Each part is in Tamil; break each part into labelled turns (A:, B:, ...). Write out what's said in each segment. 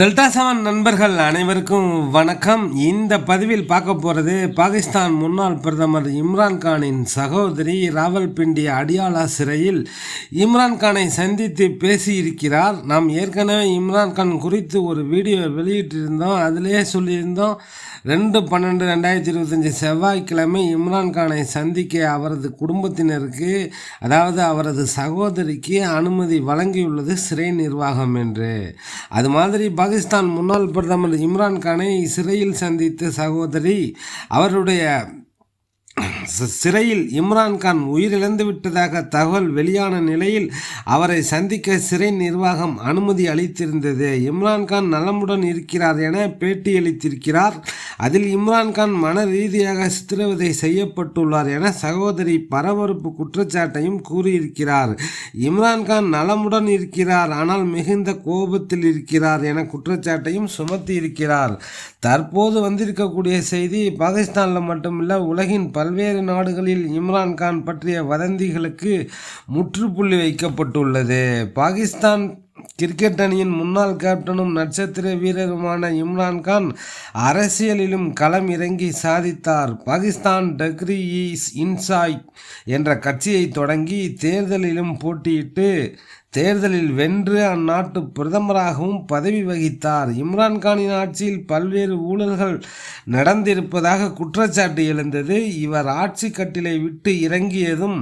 A: டெல்டா செவன் நண்பர்கள் அனைவருக்கும் வணக்கம். இந்த பதிவில் பார்க்க போகிறது பாகிஸ்தான் முன்னாள் பிரதமர் இம்ரான்கானின் சகோதரி ராவல்பிண்டி அடியாலா சிறையில் இம்ரான் கானை சந்தித்து பேசியிருக்கிறார். நாம் ஏற்கனவே இம்ரான் கான் குறித்து ஒரு வீடியோ வெளியிட்டிருந்தோம். அதிலே சொல்லியிருந்தோம் ரெண்டு பன்னெண்டு ரெண்டாயிரத்தி இருபத்தஞ்சி செவ்வாய்க்கிழமை இம்ரான்கானை சந்திக்க அவரது குடும்பத்தினருக்கு அதாவது அவரது சகோதரிக்கு அனுமதி வழங்கியுள்ளது சிறை நிர்வாகம் என்று. அது மாதிரி பாகிஸ்தான் முன்னாள் பிரதமர் இம்ரான் கானை சிறையில் சந்தித்த சகோதரி அவருடைய சிறையில் இம்ரான்கான் உயிரிழந்து விட்டதாக தகவல் வெளியான நிலையில் அவரை சந்திக்க சிறை நிர்வாகம் அனுமதி அளித்திருந்தது. இம்ரான்கான் நலமுடன் இருக்கிறார் என பேட்டியளித்திருக்கிறார் அதில் இம்ரான்கான் மன ரீதியாக சித்திரவதை செய்யப்பட்டுள்ளார் என சகோதரி பரபரப்பு குற்றச்சாட்டையும் கூறியிருக்கிறார். இம்ரான்கான் நலமுடன் இருக்கிறார் ஆனால் மிகுந்த கோபத்தில் இருக்கிறார் என குற்றச்சாட்டையும் சுமத்தி இருக்கிறார் தற்போது வந்திருக்கக்கூடிய செய்தி பாகிஸ்தானில் மட்டுமில்ல உலகின் பல்வேறு நாடுகளில் இம்ரான்கான் பற்றிய வதந்திகளுக்கு முற்றுப்புள்ளி வைக்கப்பட்டுள்ளது. பாகிஸ்தான் கிரிக்கெட் அணியின் முன்னாள் கேப்டனும் நட்சத்திர வீரருமான இம்ரான்கான் அரசியலிலும் களம் இறங்கி சாதித்தார். பாகிஸ்தான் டக்ரி இஸ் இன்சாய் என்ற கட்சியை தொடங்கி தேர்தலிலும் போட்டியிட்டு தேர்தலில் வென்று அந்நாட்டு பிரதமராகவும் பதவி வகித்தார். இம்ரான்கானின் ஆட்சியில் பல்வேறு ஊழல்கள் நடந்திருப்பதாக குற்றச்சாட்டு எழுந்தது. இவர் ஆட்சி கட்டிலை விட்டு இறங்கியதும்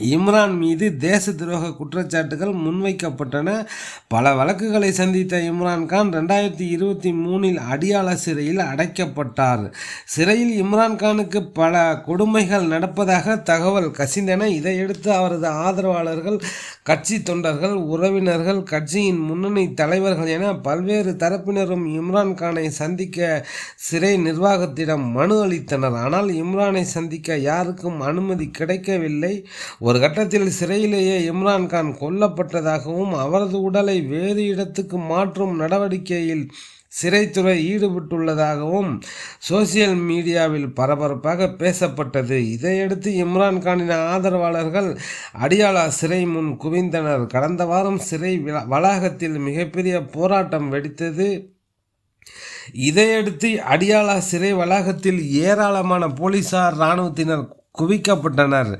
A: இம்ரான் மீது தேச துரோக குற்றச்சாட்டுகள் முன்வைக்கப்பட்டன. பல வழக்குகளை சந்தித்த இம்ரான்கான் ரெண்டாயிரத்தி இருபத்தி மூணில் அடியாள சிறையில் அடைக்கப்பட்டார். சிறையில் இம்ரான்கானுக்கு பல கொடுமைகள் நடப்பதாக தகவல் கசிந்தன. இதையடுத்து அவரது ஆதரவாளர்கள் கட்சி தொண்டர்கள் உறவினர்கள் கட்சியின் முன்னணி தலைவர்கள் என பல்வேறு தரப்பினரும் இம்ரான்கானை சந்திக்க சிறை நிர்வாகத்திடம் மனு அளித்தனர். ஆனால் இம்ரானை சந்திக்க யாருக்கும் அனுமதி கிடைக்கவில்லை. ஒரு கட்டத்தில் சிறையிலேயே இம்ரான்கான் கொல்லப்பட்டதாகவும் அவரது உடலை வேறு இடத்துக்கு மாற்றும் நடவடிக்கையில் சிறைத்துறை ஈடுபட்டுள்ளதாகவும் சோசியல் மீடியாவில் பரபரப்பாக பேசப்பட்டது. இதையடுத்து இம்ரான்கானின் ஆதரவாளர்கள் அடியாலா சிறை முன் குவிந்தனர். கடந்த வாரம் சிறை வளாகத்தில் மிகப்பெரிய போராட்டம் வெடித்தது. இதையடுத்து அடியாலா சிறை வளாகத்தில் ஏராளமான போலீசார் இராணுவத்தினர் குவிக்கப்பட்டனர்.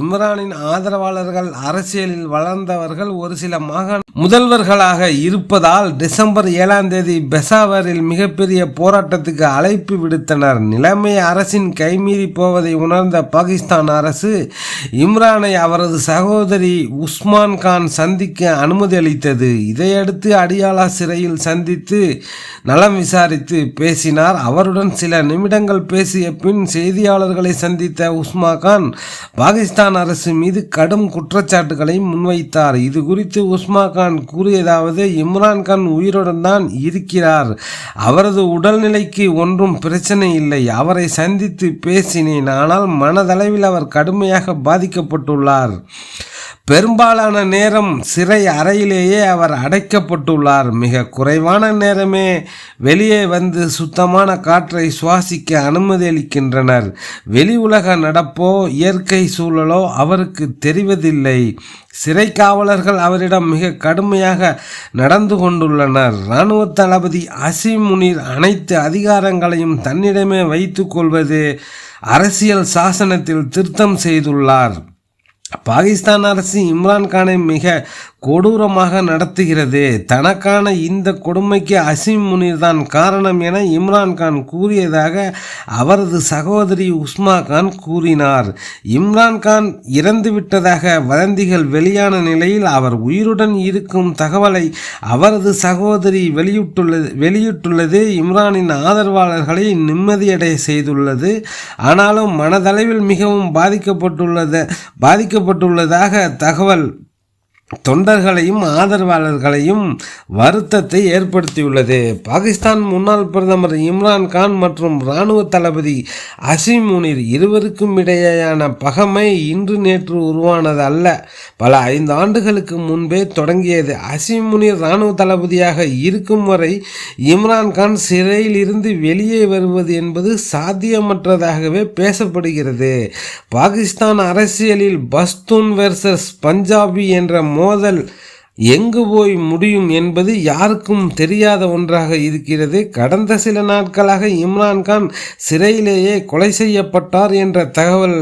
A: இம்ரானின் ஆதரவாளர்கள் அரசியலில் வளர்ந்தவர்கள் ஒரு சில மாகாண முதல்வர்களாக இருப்பதால் டிசம்பர் ஏழாம் தேதி பெசாவரில் மிகப்பெரிய போராட்டத்துக்கு அழைப்பு விடுத்தனர். நிலைமை அரசின் கைமீறி போவதை உணர்ந்த பாகிஸ்தான் அரசு இம்ரானை அவரது சகோதரி உஸ்மான் கான் சந்திக்க அனுமதி அளித்தது. இதையடுத்து அடியாளா சிறையில் சந்தித்து நலம் விசாரித்து பேசினார். அவருடன் சில நிமிடங்கள் பேசிய பின் செய்தியாளர்களை சந்தித்த உஸ்மா கான் பாகிஸ்தான் அரசு மீது கடும் குற்றச்சாட்டுகளை முன்வைத்தார். இது குறித்து உஸ்மா கான் கூறியதாவது இம்ரான் கான் உயிருடன் தான் இருக்கிறார். அவரது உடல்நிலைக்கு ஒன்றும் பிரச்சனை இல்லை. அவரை சந்தித்து பேசினேன். ஆனால் மனதளவில் அவர் கடுமையாக பாதிக்கப்பட்டுள்ளார். பெரும்பாலான நேரம் சிறை அறையிலேயே அவர் அடைக்கப்பட்டுள்ளார். மிக குறைவான நேரமே வெளியே வந்து சுத்தமான காற்றை சுவாசிக்க அனுமதி அளிக்கின்றனர். வெளி உலக நடப்போ இயற்கை சூழலோ அவருக்கு தெரிவதில்லை. சிறை காவலர்கள் அவரிடம் மிக கடுமையாக நடந்து கொண்டுள்ளனர். இராணுவ தளபதி அசிம் முனீர் அனைத்து அதிகாரங்களையும் தன்னிடமே வைத்துக்கொள்வது அரசியல் சாசனத்தில் திருத்தம் செய்துள்ளார். பாகிஸ்தான் அரசு இம்ரான் கானை மிக கொடூரமாக நடத்துகிறது. தனக்கான இந்த கொடுமைக்கு அசிம் முனீர் தான் காரணம் என இம்ரான் கான் கூறியதாக அவரது சகோதரி உஸ்மா கான் கூறினார். இம்ரான்கான் இறந்துவிட்டதாக வதந்திகள் வெளியான நிலையில் அவர் உயிருடன் இருக்கும் தகவலை அவரது சகோதரி வெளியிட்டுள்ளது வெளியிட்டுள்ளது. இம்ரானின் ஆதரவாளர்களை நிம்மதியடைய செய்துள்ளது. ஆனாலும் மனதளவில் மிகவும் பாதிக்கப்பட்டுள்ளது பாதிக்கப்பட்டுள்ளதாக தகவல் தொண்டர்களையும் ஆதரவாளர்களையும் வருத்தத்தை ஏற்படுத்தியுள்ளது. பாகிஸ்தான் முன்னாள் பிரதமர் இம்ரான் கான் மற்றும் இராணுவ தளபதி அசிம் முனீர் இருவருக்கும் இடையேயான பகமை இன்று நேற்று உருவானது அல்ல. பல ஐந்து ஆண்டுகளுக்கு முன்பே தொடங்கியது அசிமுனிர் முனீர் இராணுவ தளபதியாக இருக்கும் வரை இம்ரான் கான் சிறையில் இருந்து வெளியே வருவது என்பது சாத்தியமற்றதாகவே பேசப்படுகிறது. பாகிஸ்தான் அரசியலில் பஸ்தூன் வெர்சஸ் பஞ்சாபி என்ற மோதல் எங்கு போய் முடியும் என்பது யாருக்கும் தெரியாத ஒன்றாக இருக்கிறது. கடந்த சில நாட்களாக இம்ரான்கான் சிறையிலேயே கொலை செய்யப்பட்டார் என்ற தகவல்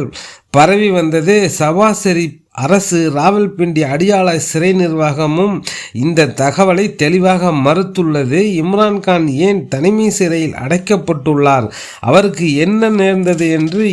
A: பரவி வந்தது. சபாசரி அரசு ராவல்பிண்டி அடியாள சிறை நிர்வாகமும் இந்த தகவலை தெளிவாக மறுத்துள்ளது. இம்ரான்கான் ஏன் தனிமை சிறையில் அடைக்கப்பட்டுள்ளார்? அவருக்கு என்ன நேர்ந்தது என்று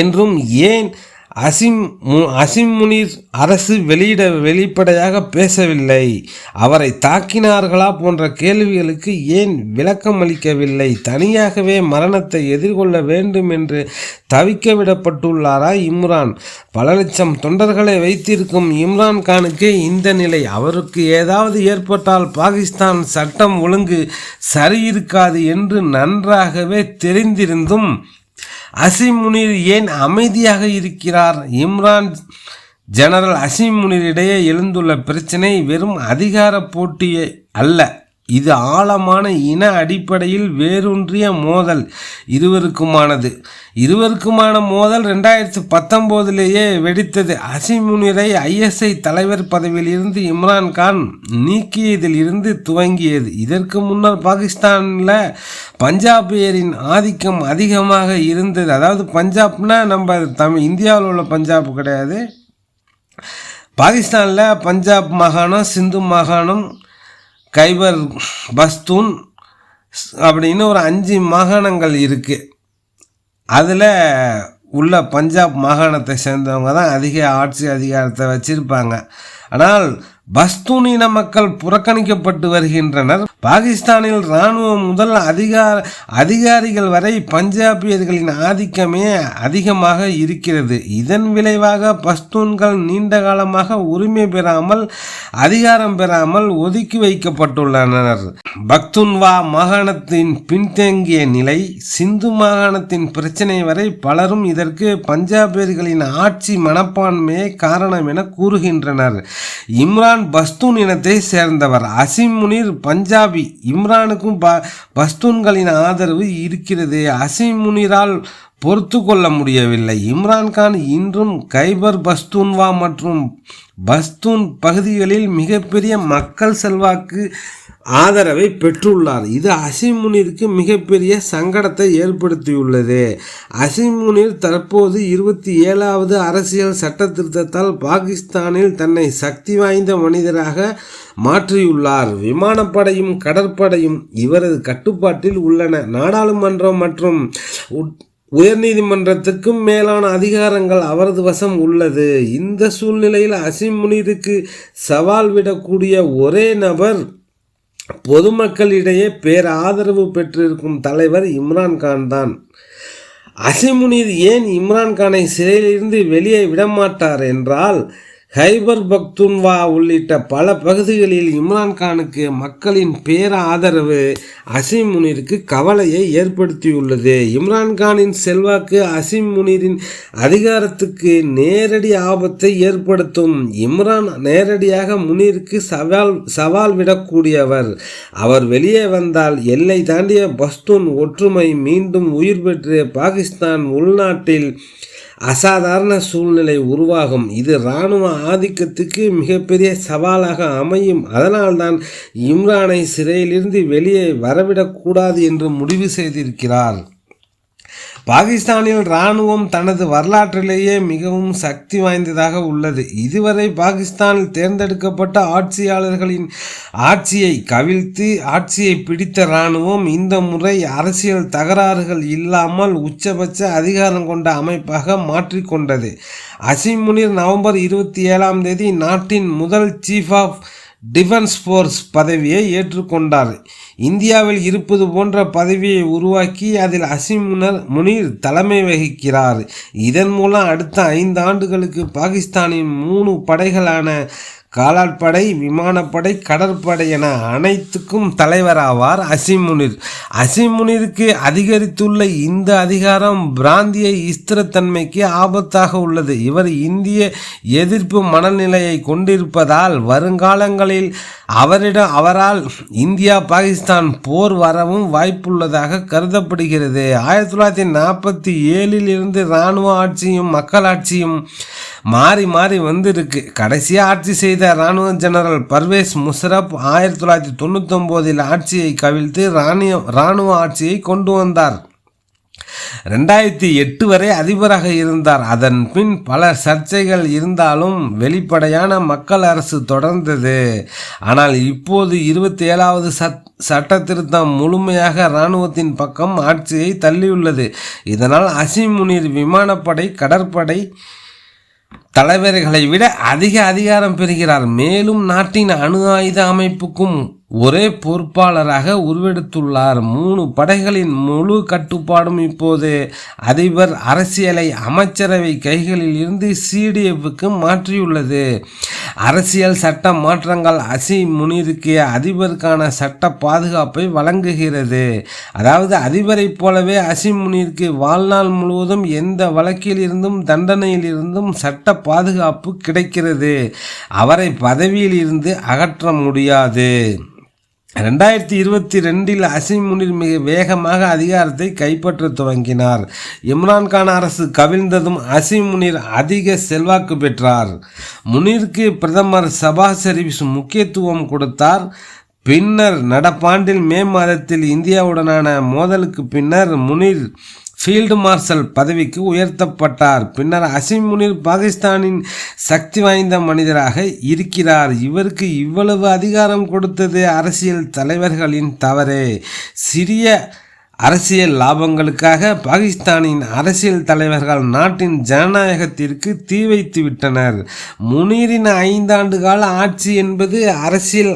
A: என்றும் ஏன் அசிம் மு அசிம் முனீர் அரசு வெளியிட வெளிப்படையாக பேசவில்லை. அவரை தாக்கினார்களா போன்ற கேள்விகளுக்கு ஏன் விளக்கம் அளிக்கவில்லை? தனியாகவே மரணத்தை எதிர்கொள்ள வேண்டும் என்று தவிக்க விடப்பட்டுள்ளாரா இம்ரான்? பல லட்சம் தொண்டர்களை வைத்திருக்கும் இம்ரான் கானுக்கே இந்த நிலை அவருக்கு ஏதாவது ஏற்பட்டால் பாகிஸ்தான் சட்டம் ஒழுங்கு சரியிருக்காது என்று நன்றாகவே தெரிந்திருந்தும் அசிம் முனிர் ஏன் அமைதியாக இருக்கிறார்? இம்ரான் ஜெனரல் அசிம் முனிரிடையே எழுந்துள்ள பிரச்சனை வெறும் அதிகார போட்டியே அல்ல. இது ஆழமான இன அடிப்படையில் வேரூன்றிய மோதல் இருவருக்குமானது. இருவருக்குமான மோதல் ரெண்டாயிரத்து பத்தொம்போதிலேயே வெடித்தது. அசிமுனிரை ஐஎஸ்ஐ தலைவர் பதவியில் இருந்து இம்ரான்கான் நீக்கியதில் இருந்து துவங்கியது. இதற்கு முன்னர் பாகிஸ்தானில் பஞ்சாபியரின் ஆதிக்கம் அதிகமாக இருந்தது. அதாவது பஞ்சாப்னா நம்ம தமிழ் இந்தியாவில் உள்ள பஞ்சாப் கிடையாது. பாகிஸ்தானில் பஞ்சாப் மாகாணம் சிந்து மாகாணம் கைபர் பஸ்தூன் அப்படின்னு ஒரு அஞ்சு மாகாணங்கள் இருக்குது அதில் உள்ள பஞ்சாப் மாகாணத்தை சேர்ந்தவங்க தான் அதிக ஆட்சி அதிகாரத்தை வச்சுருப்பாங்க. ஆனால் பஸ்தூன் இன மக்கள் புறக்கணிக்கப்பட்டு வருகின்றனர். பாகிஸ்தானில் இராணுவம் முதல் அதிகார அதிகாரிகள் வரை பஞ்சாபியர்களின் ஆதிக்கமே அதிகமாக இருக்கிறது. இதன் விளைவாக பஸ்தூன்கள் நீண்ட காலமாக உரிமை பெறாமல் அதிகாரம் பெறாமல் ஒதுக்கி வைக்கப்பட்டுள்ளனர். பக்துன்வா மாகாணத்தின் பின்தங்கிய நிலை சிந்து மாகாணத்தின் பிரச்சனை வரை பலரும் இதற்கு பஞ்சாபியர்களின் ஆட்சி மனப்பான்மையே காரணம் என கூறுகின்றனர். இம்ரான் பஸ்தூன் இனத்தை சேர்ந்தவர். அசிம் முனிர் பஞ்சாபி இம்ரானுக்கும் ப பஸ்தூன்களின் ஆதரவு இருக்கிறது. அசிம் முனிரால் பொறுத்து கொள்ள முடியவில்லை. இம்ரான்கான் இன்றும் கைபர் பஸ்தூன்வா மற்றும் பஸ்தூன் பகுதிகளில் மிகப்பெரிய மக்கள் செல்வாக்கு ஆதரவை பெற்றுள்ளார். இது அசிமுனிற்கு மிகப்பெரிய சங்கடத்தை ஏற்படுத்தியுள்ளது. அசிமுனிர் தற்போது இருபத்தி ஏழாவது அரசியல் சட்ட திருத்தத்தால் பாகிஸ்தானில் தன்னை சக்தி வாய்ந்த மனிதராக மாற்றியுள்ளார். விமானப்படையும் கடற்படையும் இவரது கட்டுப்பாட்டில் உள்ளன. நாடாளுமன்றம் மற்றும் உயர்நீதிமன்றத்துக்கும் மேலான அதிகாரங்கள் அவரது வசம் உள்ளது. இந்த சூழ்நிலையில் அசிம் முனிருக்கு சவால் விடக்கூடிய ஒரே நபர் பொதுமக்களிடையே பேர் ஆதரவு பெற்றிருக்கும் தலைவர் இம்ரான்கான் தான். அசிமுனீர் ஏன் இம்ரான்கானை சிறையிலிருந்து வெளியே விடமாட்டார் என்றால் ஹைபர் பக்துன்வா உள்ளிட்ட பல பகுதிகளில் இம்ரான்கானுக்கு மக்களின் பேர ஆதரவு அசிம் முனிருக்கு கவலையை ஏற்படுத்தியுள்ளது. இம்ரான்கானின் செல்வாக்கு அசிம் முனிரின் அதிகாரத்துக்கு நேரடி ஆபத்தை ஏற்படுத்தும். இம்ரான் நேரடியாக முனிருக்கு சவால் சவால் விடக்கூடியவர். அவர் வெளியே வந்தால் எல்லை தாண்டிய பஸ்தூன் ஒற்றுமை மீண்டும் உயிர் பெற்று பாகிஸ்தான் உள்நாட்டில் அசாதாரண சூழ்நிலை உருவாகும். இது இராணுவ ஆதிக்கத்துக்கு மிகப்பெரிய சவாலாக அமையும். அதனால்தான் இம்ரானை சிறையிலிருந்து வெளியே வரவிடக்கூடாது என்று முடிவு செய்திருக்கிறார். பாகிஸ்தானில் இராணுவம் தனது வரலாற்றிலேயே மிகவும் சக்தி வாய்ந்ததாக உள்ளது. இதுவரை பாகிஸ்தானில் தேர்ந்தெடுக்கப்பட்ட ஆட்சியாளர்களின் ஆட்சியை கவிழ்த்து ஆட்சியை பிடித்த இராணுவம் இந்த முறை அரசியல் தகராறுகள் இல்லாமல் உச்சபட்ச அதிகாரம் கொண்ட அமைப்பாக மாற்றிக்கொண்டது. அசிம் முனிர் நவம்பர் இருபத்தி ஏழாம் தேதி நாட்டின் முதல் சீஃப் ஆஃப் டிஃபென்ஸ் ஃபோர்ஸ் பதவியை ஏற்றுக்கொண்டார். இந்தியாவில் இருப்பது போன்ற பதவியை உருவாக்கி அதில் அசிம் முனர் முனீர் தலைமை வகிக்கிறார். இதன் மூலம் அடுத்த ஐந்து ஆண்டுகளுக்கு பாகிஸ்தானின் மூணு படைகளான காலாட்படை விமானப்படை கடற்படை என அனைத்துக்கும் தலைவராவார் அசிமுனிர் அசிமுனிருக்கு அதிகரித்துள்ள இந்த அதிகாரம் பிராந்திய ஸ்திரத்தன்மைக்கு ஆபத்தாக உள்ளது. இவர் இந்திய எதிர்ப்பு மனநிலையை கொண்டிருப்பதால் வருங்காலங்களில் அவரிடம் அவரால் இந்தியா பாகிஸ்தான் போர் வரவும் வாய்ப்புள்ளதாக கருதப்படுகிறது. ஆயிரத்தி தொள்ளாயிரத்தி நாற்பத்தி ஏழில் இருந்து இராணுவ ஆட்சியும் மக்களாட்சியும் மாறி மாறி வந்திருக்கு. கடைசியாக ஆட்சி செய்த இராணுவ ஜெனரல் பர்வேஸ் முஷரப் ஆயிரத்தி தொள்ளாயிரத்தி தொண்ணூத்தொம்போதில் ஆட்சியை கவிழ்த்து இராணுவ இராணுவ ஆட்சியை கொண்டு வந்தார். ரெண்டாயிரத்தி எட்டு வரை அதிபராக இருந்தார். அதன் பின் பல சர்ச்சைகள் இருந்தாலும் வெளிப்படையான மக்கள் அரசு தொடர்ந்தது. ஆனால் இப்போது இருபத்தி ஏழாவது சத் சட்ட திருத்தம் முழுமையாக இராணுவத்தின் பக்கம் ஆட்சியை தள்ளியுள்ளது. இதனால் அசிமுனிர் விமானப்படை கடற்படை தலைவர்களை விட அதிக அதிகாரம் பெறுகிறார். மேலும் நாட்டின் அணு ஆயுத அமைப்புக்கும் ஒரே பொறுப்பாளராக உருவெடுத்துள்ளார். மூணு படைகளின் முழு கட்டுப்பாடும் இப்போது அதிபர் அரசியலை அமைச்சரவை கைகளில் இருந்து சிடிஎஃப்க்கு மாற்றியுள்ளது. அரசியல் சட்ட மாற்றங்கள் அசி முனிருக்கு அதிபருக்கான சட்ட பாதுகாப்பை வழங்குகிறது. அதாவது அதிபரைப் போலவே அசி முனிருக்கு வாழ்நாள் முழுவதும் எந்த வழக்கில் இருந்தும் சட்ட பாதுகாப்பு கிடைக்கிறது. அவரை பதவியில் இருந்து அகற்ற முடியாது. ரெண்டாயிரத்தி இருபத்தி ரெண்டில் அசிம் முனிர் மிக வேகமாக அதிகாரத்தை கைப்பற்ற துவங்கினார். இம்ரான்கான் அரசு கவிழ்ந்ததும் அசிம் முனிர் அதிக செல்வாக்கு பெற்றார். முனிருக்கு பிரதமர் சபா ஷெரீப் முக்கியத்துவம் கொடுத்தார். பின்னர் நடப்பாண்டில் மே மாதத்தில் இந்தியாவுடனான மோதலுக்கு பின்னர் முனிர் ஃபீல்டு மார்ஷல் பதவிக்கு உயர்த்தப்பட்டார். பின்னர் அசிம் முனிர் பாகிஸ்தானின் சக்தி வாய்ந்த மனிதராக இருக்கிறார். இவருக்கு இவ்வளவு அதிகாரம் கொடுத்தது அரசியல் தலைவர்களின் தவறு. சிறிய அரசியல் லாபங்களுக்காக பாகிஸ்தானின் அரசியல் தலைவர்கள் நாட்டின் ஜனநாயகத்திற்கு தீ வைத்து விட்டனர். முனீரின் ஐந்தாண்டு கால ஆட்சி என்பது அரசியல்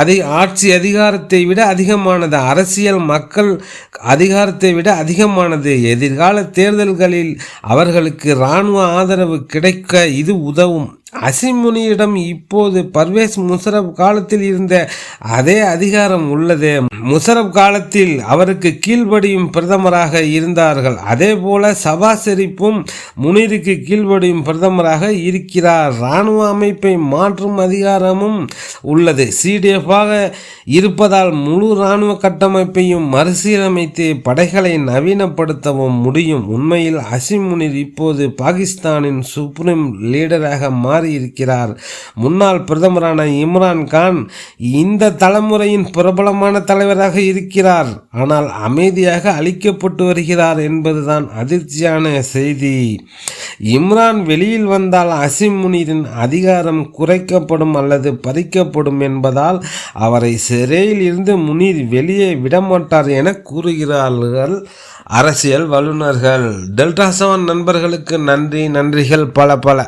A: அதி ஆட்சி அதிகாரத்தை விட அதிகமானது. அரசியல் மக்கள் அதிகாரத்தை விட அதிகமானது. எதிர்கால தேர்தல்களில் அவர்களுக்கு இராணுவ ஆதரவு கிடைக்க இது உதவும். அசிமுனியிடம் இப்போது பர்வேஸ் முஷரப் காலத்தில் இருந்த அதே அதிகாரம் உள்ளது. முஷரப் காலத்தில் அவருக்கு கீழ்படியும் பிரதமராக இருந்தார்கள். அதே போல சபா ஷெரீப்பும் முனிருக்கு கீழ்படியும் பிரதமராக இருக்கிறார். இராணுவ அமைப்பை மாற்றும் அதிகாரமும் உள்ளது. சிடிஎஃபாக இருப்பதால் முழு இராணுவ கட்டமைப்பையும் மறுசீரமைத்து படைகளை நவீனப்படுத்தவும் முடியும். உண்மையில் அசிமுனிர் இப்போது பாகிஸ்தானின் சுப்ரீம் லீடராக மாறி மாறியிருக்கிறார். முன்னாள் பிரதமரான இம்ரான் கான் இந்த தலைமுறையின் பிரபலமான தலைவராக இருக்கிறார். ஆனால் அமைதியாக அழிக்கப்பட்டு வருகிறார் என்பதுதான் அதிர்ச்சியான செய்தி. இம்ரான் வெளியில் வந்தால் அசிம் முனீரின் அதிகாரம் குறைக்கப்படும் அல்லது பறிக்கப்படும் என்பதால் அவரை சிறையில் இருந்து முனீர் வெளியே விடமாட்டார் என கூறுகிறார்கள் அரசியல் வல்லுநர்கள். டெல்டா செவன் நண்பர்களுக்கு நன்றி நன்றிகள் பல பல.